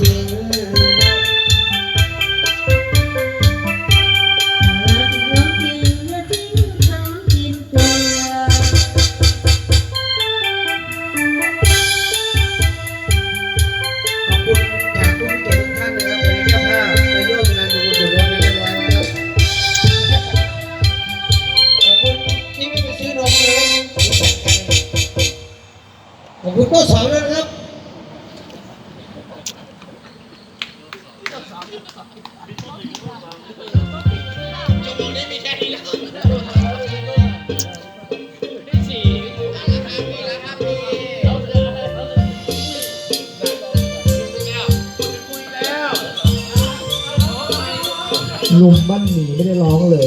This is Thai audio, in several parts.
จริงรักน้องจริงและทิ้งเขากินเกลือขอบคุณแขกผู้มีเกียรติทุกท่านนะครับวันนี้เจ้าภาพไปร่วมงานบุญกุศลกันเรียบร้อยแล้วครับขอบคุณที่ไม่ไปซื้อนมเลยขอบคุณโต๊ะสองนะครับ ลุมบ้านหมีไม่ได้ร้องเลย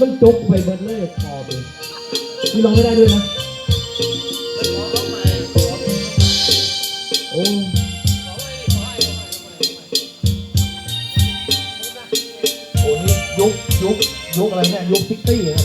มันจุกไปเบิดเลยคอไปนี่ร้องไม่ได้ด้วยนะโอ้โหนี่ยุคยุคยุคอะไรเนี่ยยุคซิกตี้นะ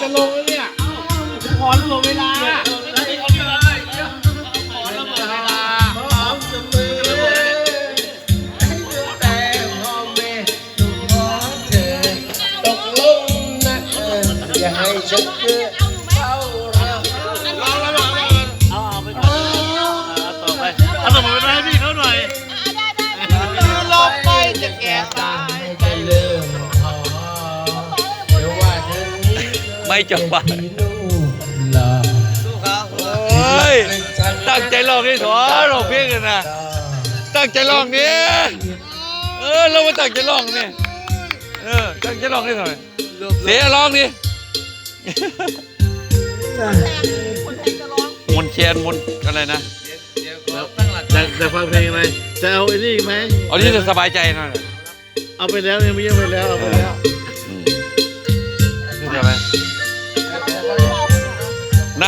จะลงแล้วเนี่ยขอระเบิดเวลาขอระเบิดเวลาพร้อมเสมอให้เหลือแต่พ่อแม่ถูกขอเธอตกลงนะเอออย่าให้ฉันเจอ ไม่จังหวะที่นู่นหล่อโอ้ยตั้งใจลองนี่ถอลองเพียงกันนะตั้งใจลองนี่เออเรามาตั้งใจลองนี่เออตั้งใจลองนี่หน่อยเสียลองนี่มนต์เชียนมนต์อะไรนะจะจะฟังเพลงอะไรจะเอาไอ้นี่อีกไหมเอาที่จะสบายใจหน่อยเอาไปแล้วยังไม่ยังไปแล้วเอาไปแล้ว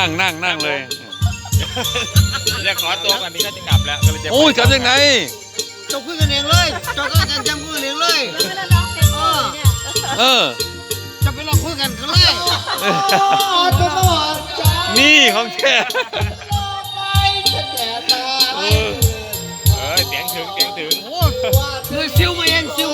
นั่งนั่งนั่งเลยจะขอตัวก่อนนี้ก็จะกลับแล้วก็จะโอ้ยกลับยังไงจบขึ้นกันเองเลยจบกันจำขึ้นเองเลยเออจะไปลองคุยกันกันเลยนี่ของแกเออเสียงถึงเสียงถึงโเลยซิวมาเองซิว